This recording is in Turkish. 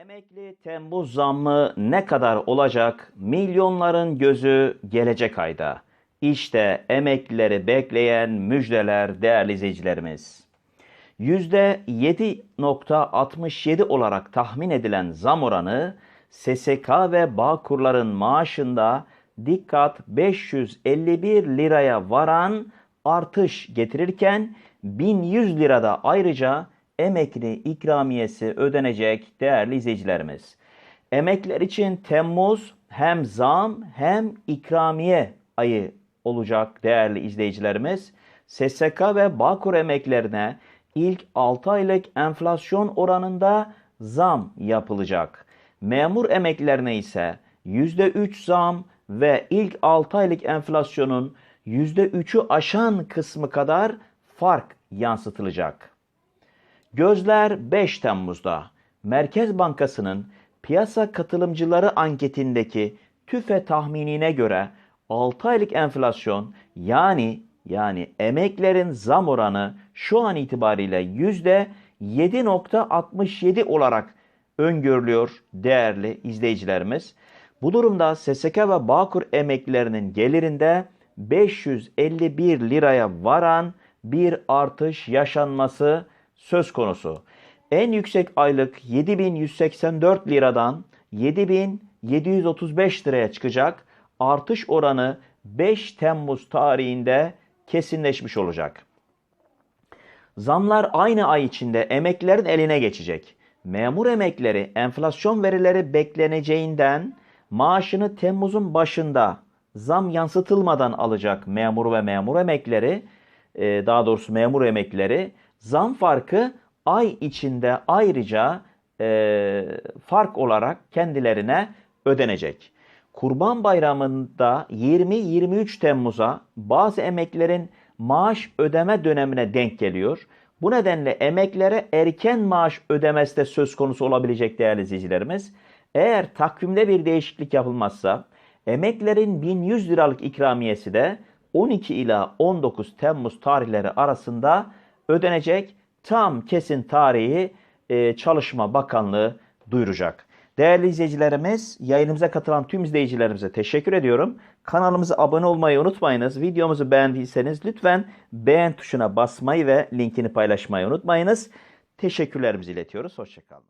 Emekli Temmuz zammı ne kadar olacak? Milyonların gözü gelecek ayda. İşte emeklileri bekleyen müjdeler değerli izleyicilerimiz. %7.67 olarak tahmin edilen zam oranı SSK ve Bağkurların maaşında dikkat 551 liraya varan artış getirirken 1100 lirada ayrıca emekli ikramiyesi ödenecek değerli izleyicilerimiz. Emekliler için Temmuz hem zam hem ikramiye ayı olacak değerli izleyicilerimiz. SSK ve Bağkur emeklerine ilk 6 aylık enflasyon oranında zam yapılacak. Memur emeklilerine ise %3 zam ve ilk 6 aylık enflasyonun %3'ü aşan kısmı kadar fark yansıtılacak. Gözler 5 Temmuz'da Merkez Bankası'nın piyasa katılımcıları anketindeki TÜFE tahminine göre 6 aylık enflasyon yani yani emeklerin zam oranı şu an itibariyle %7.67 olarak öngörülüyor değerli izleyicilerimiz. Bu durumda SSK ve Bağkur emeklilerinin gelirinde 551 liraya varan bir artış yaşanması söz konusu. En yüksek aylık 7184 liradan 7735 liraya çıkacak. Artış oranı 5 Temmuz tarihinde kesinleşmiş olacak. Zamlar aynı ay içinde emeklilerin eline geçecek. Memur emekleri enflasyon verileri bekleneceğinden maaşını Temmuz'un başında zam yansıtılmadan alacak memur ve memur emekleri, e, daha doğrusu memur emekleri zam farkı ay içinde ayrıca e, fark olarak kendilerine ödenecek. Kurban Bayramı'nda 20-23 Temmuz'a bazı emeklerin maaş ödeme dönemine denk geliyor. Bu nedenle emeklere erken maaş ödemesi de söz konusu olabilecek değerli izleyicilerimiz. Eğer takvimde bir değişiklik yapılmazsa emeklerin 1100 liralık ikramiyesi de 12 ila 19 Temmuz tarihleri arasında ödenecek. Tam kesin tarihi e, Çalışma Bakanlığı duyuracak. Değerli izleyicilerimiz, yayınımıza katılan tüm izleyicilerimize teşekkür ediyorum. Kanalımıza abone olmayı unutmayınız. Videomuzu beğendiyseniz lütfen beğen tuşuna basmayı ve linkini paylaşmayı unutmayınız. Teşekkürlerimizi iletiyoruz. Hoşçakalın.